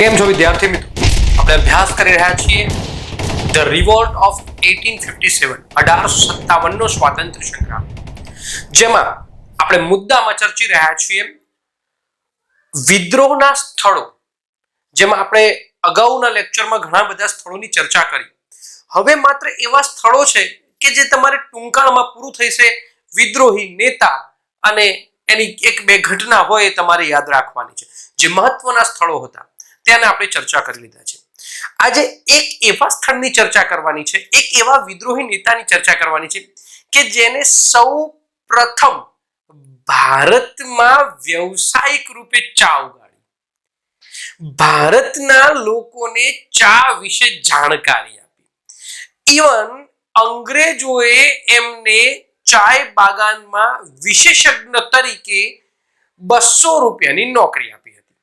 કેમ છો વિદ્યાર્થી મિત્રો? આપણે અભ્યાસ કરી રહ્યા છીએ ધ રિવોલ્ટ ઓફ 1857 અઢારસો સત્તાવનનો સ્વાતંત્ર્ય સંગ્રામ. જેમાં આપણે મુદ્દામાં ચર્ચી રહ્યા છીએ વિદ્રોહના સ્થળો. જેમાં આપણે અગાઉના લેક્ચરમાં ઘણા બધા સ્થળોની ચર્ચા કરી. હવે માત્ર એવા સ્થળો છે કે જે તમારે ટૂંકાણમાં પૂરું થઈશે વિદ્રોહી નેતા અને એની એક બે ઘટના હોય એ તમારે યાદ રાખવાની છે. જે મહત્વના સ્થળો હતા. તેને આપણે ચર્ચા કરી લીધા છે. આજે એક એવા સ્થળની ચર્ચા કરવાની છે, એક એવા વિદ્રોહી નેતાની ચર્ચા કરવાની છે કે જેને સૌ પ્રથમ ભારતમાં વ્યવસાયિક રૂપે ચા ઉગાડી. ભારતના લોકોને ચા વિશે જાણકારી આપી. ઇવન અંગ્રેજોએ એમને ચાય બાગાનમાં વિશેષજ્ઞ તરીકે બસો રૂપિયાની નોકરી આપી હતી.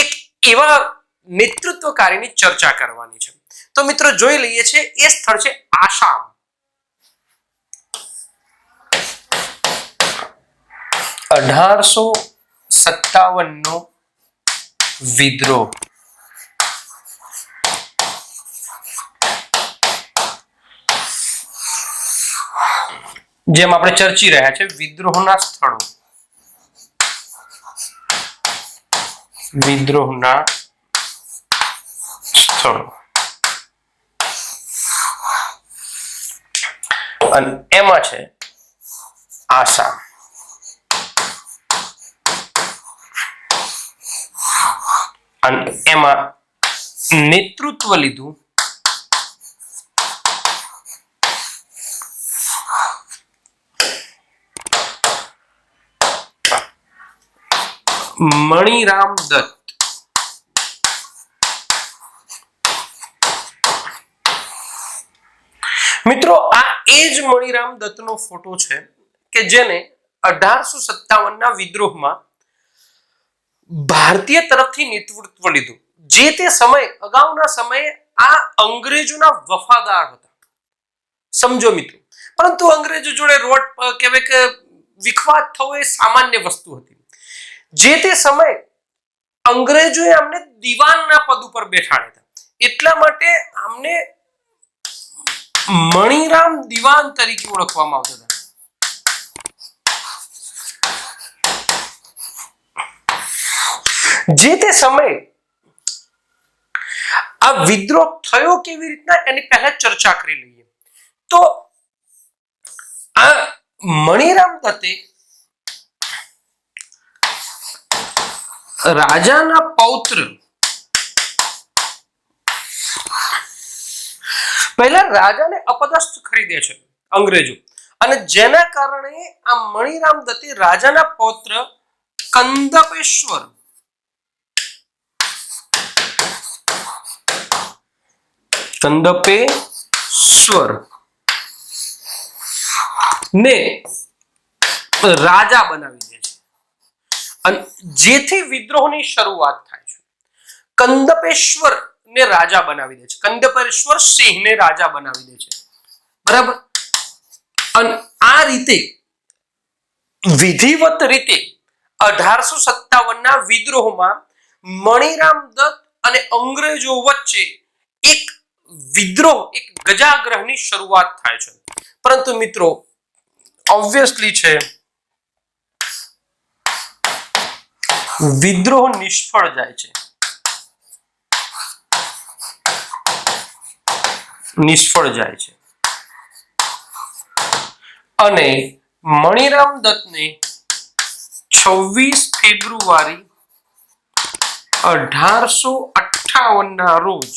એક એવા નેતૃત્વકારીની ચર્ચા કરવાની છે? તો મિત્રો જોઈ લઈએ છે એ સ્થળ છે આસામ. અઢારસો સત્તાવન નો વિદ્રોહ. જેમ આપણે ચર્ચી રહ્યા છે વિદ્રોહના સ્થળો. વિદ્રોહના સ્થળો અને એમાં છે આસામ। અને એમાં નેતૃત્વ લીધું મણિરામ દત્ત. મિત્રો, આ એ જ મણિરામ દત્તનો ફોટો છે કે જેને અઢારસો સત્તાવનના વિદ્રોહમાં ભારતીય તરફથી નેતૃત્વ લીધું. જે તે સમય, અગાઉના સમયે આ અંગ્રેજોના વફાદાર હતા. સમજો મિત્રો. પરંતુ અંગ્રેજો જોડે રોડ કહેવાય કે વિખવાદ થવો એ સામાન્ય વસ્તુ હતી. જે તે સમયે અંગ્રેજોએ આમને દિવાનના પદ ઉપર બેઠાડ્યા હતા. એટલા માટે અમને મણિરામ દિવાન તરીકે ઓળખવામાં આવતા હતા. જે તે સમયે આ વિદ્રોહ થયો કેવી રીતના એની પહેલા ચર્ચા કરી લઈએ. તો આ મણિરામ દત્તે રાજાના પૌત્ર. પહેલા રાજાને અપદસ્થ ખરીદે છે અંગ્રેજો. અને જેના કારણે આ મણિરામ દત્તે રાજાના પૌત્ર કંદપેશ્વર. કંદપેશ્વર. ને રાજા બનાવી અને જેથી વિદ્રોહની શરૂઆત થાય છે. કંદપેશ્વર ને રાજા બનાવી દે છે. કંદપેશ્વર સિંહને રાજા બનાવી દે છે. બરાબર? અને આ રીતે વિધિવત રીતે અઢારસો સત્તાવન ના વિદ્રોહમાં મણિરામ દત્ત અને અંગ્રેજો વચ્ચે એક વિદ્રોહ, એક ગજાગ્રહની શરૂઆત થાય છે. પરંતુ મિત્રો ઓબ્વિયસલી છે વિદ્રોહ નિષ્ફળ જાય છે. નિષ્ફળ જાય છે. અને મણિરામ દત્તને છવ્વીસ ફેબ્રુઆરી અઢારસો અઠાવન ના રોજ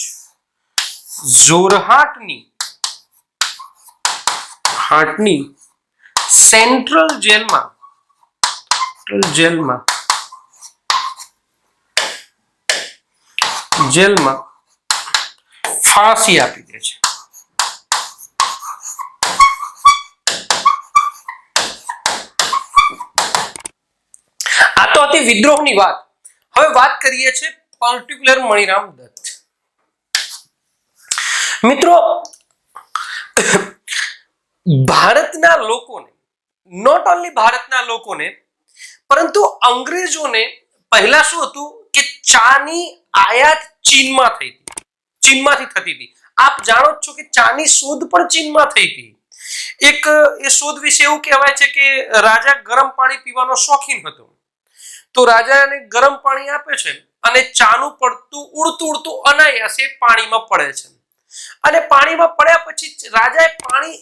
જોરહાટની હાટની સેન્ટ્રલ જેલમાં જેલમાં જેલમાં ફાંસી આપી દે છે. આ તો હતી વિદ્રોહની વાત. હવે વાત કરીએ છીએ પર્ટિક્યુલર મણિરામ દત્ત. મિત્રો, ભારતના લોકોને નોટ ઓનલી ભારતના લોકોને, પરંતુ અંગ્રેજોને પહેલા શું હતું? ચાની આયાત ચીનમાં થઈ હતી. ચીનમાંથી થતી હતી. આપ જાણો છો કે ચાની શોધ પણ ચીનમાં થઈ હતી. એક, એ શોધ વિશે એવું કહેવાય છે કે રાજા ગરમ પાણી પીવાનો શોખીન હતો. તો રાજાને ગરમ પાણી આપે છે અને ચાનું પડતું, ઉડતું ઉડતું અનાયાસે પાણીમાં પડે છે. અને પાણીમાં પડ્યા પછી રાજાએ પાણી,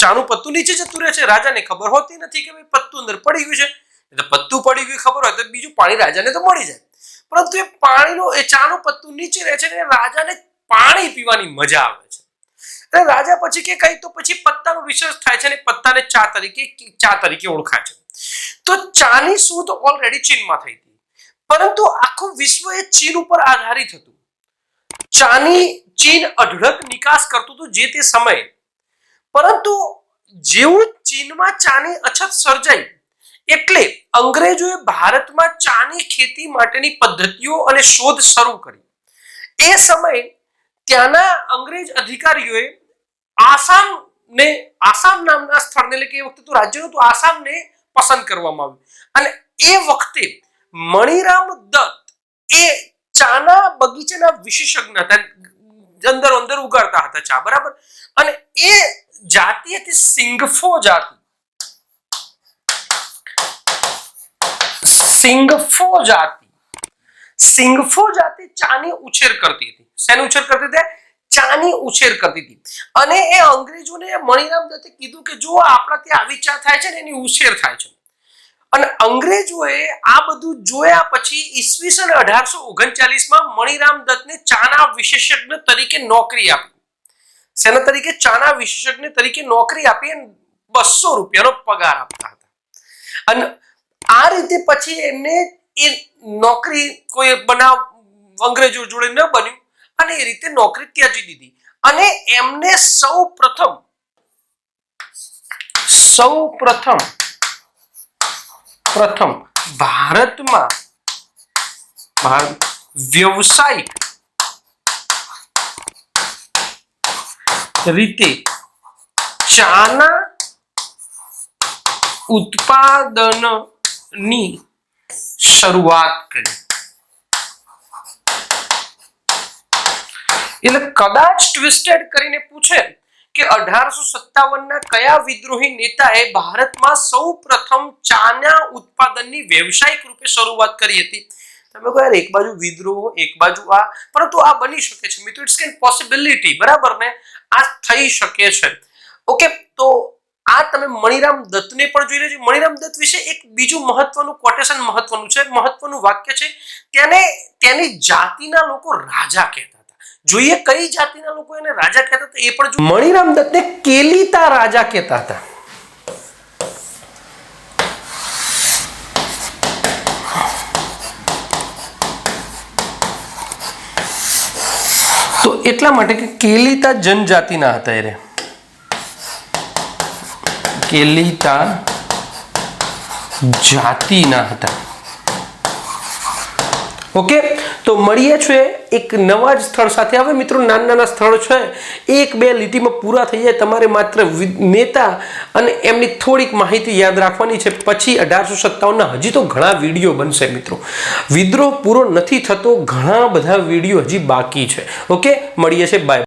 ચાનું પત્તું નીચે જતું રહે છે. રાજાને ખબર હોતી નથી કે ભાઈ પત્તું અંદર પડી ગયું છે. એટલે પત્તું પડી ગયું, ખબર હોય તો બીજું પાણી રાજાને તો મળી જાય. પરંતુ એ પાણીનો, એ ચાનું પત્તું નીચે રહે છે અને રાજાને પાણી પીવાની મજા આવે છે. અને રાજા પછી કે કઈ, તો પછી પત્તાનો વિશેષ થાય છે અને પત્તાને ચા તરીકે ચા તરીકે ઓળખાય છે. તો ચાની શોધ ઓલરેડી ચીનમાં થઈ હતી. પરંતુ આખું વિશ્વ એ ચીન ઉપર આધારિત હતું. ચાની ચીન અઢળક નિકાસ કરતું હતું જે તે સમયે. પરંતુ જેવું ચીનમાં ચાની અછત સર્જાઈ એટલે અંગ્રેજોએ ભારતમાં ચાની ખેતી માટેની પદ્ધતિઓ અને શોધ શરૂ કરી. એ સમયે ત્યાંના અંગ્રેજ અધિકારીઓએ આસામ ને આસામ નામના સ્થળને એટલે કે એ વખતે તો રાજ્ય હતું આસામને પસંદ કરવામાં આવ્યું. અને એ વખતે મણિરામ દત્ત એ ચાના બગીચાના વિશેષજ્ઞ હતા, અંદર અંદર ઉગાડતા હતા ચા, બરાબર? અને એ જાતિ હતી સિંગફો જાતિ સિંગફો જાતિ. સિંગફો જાતિ ચાની ઉછેર કરતી હતી. શેનો ઉછેર કરતી હતી? ચાની ઉછેર કરતી હતી. અને એ અંગ્રેજોને મણિરામ દત્તે કીધું કે જો આપણા ત્યાં આવી ચા થાય છે ને એની ઉછેર થાય છે. અને અંગ્રેજોએ આ બધું જોયા પછી ઈસવીસન અઢારસો ઓગણચાલીસમાં મણિરામ દત્તને ચાના વિશેષજ્ઞ તરીકે નોકરી આપી. શેના તરીકે? ચાના વિશેષજ્ઞ તરીકે નોકરી આપી અને બસો રૂપિયાનો પગાર આપતા હતા. અને આ રીતે પછી એમને એ નોકરી કોઈ બનાવ અંગ્રેજો જોડે ન બન્યું અને એ રીતે નોકરી ત્યાજી દીધી. અને એમને સૌ પ્રથમ સૌ પ્રથમ પ્રથમ ભારતમાં ભારત વ્યવસાયિક રીતે ચાના ઉત્પાદનની શરૂઆત કરી. એટલે કદાચ ટ્વિસ્ટેડ કરીને પૂછે કે અઢારસો સત્તાવન ના કયા વિદ્રોહી નેતાએ ભારતમાં સૌ પ્રથમ ચાના ઉત્પાદનની વ્યવસાયિક રૂપે શરૂઆત કરી હતી? તમે કહો યાર, એક બાજુ વિદ્રોહ, એક બાજુ આ. પરંતુ આ બની શકે છે. મિત્રો ઇટ્સ કેન પોસિબિલિટી બરાબર ને? આ થઈ શકે છે. ઓકે, તો આ તમે મણિરામ દત્તને પણ જોઈ લેજો. મણિરામ દત્ત વિશે એક બીજું મહત્વનું કોટેશન મહત્વનું છે. મહત્વનું વાક્ય છે. તેને, તેની જાતિના લોકો રાજા કહેતા હતા. જોઈએ કઈ જાતિના લોકો એને રાજા કહેતા હતા એ પણ મણિરામ દત્તને કેલિતા રાજા કહેતા હતા. તો એટલા માટે કે કેલિતા જનજાતિના હતા એ કેલિતા જાતિના હતા. ઓકે? તો મળીએ છીએ એક નવા જ સ્થળ સાથે. હવે મિત્રો નાના નાના સ્થળ છે. એક બે લીટીમાં પૂરા થઈ જાય. તમારે માત્ર નેતા અને એમની થોડીક માહિતી યાદ રાખવાની છે. પછી અઢારસો સત્તાવનના હજી તો ઘણા વીડિયો બનશે મિત્રો. વિદ્રોહ પૂરો નથી થતો. ઘણા બધા વીડિયો હજી બાકી છે. ઓકે? મળીએ છીએ. બાય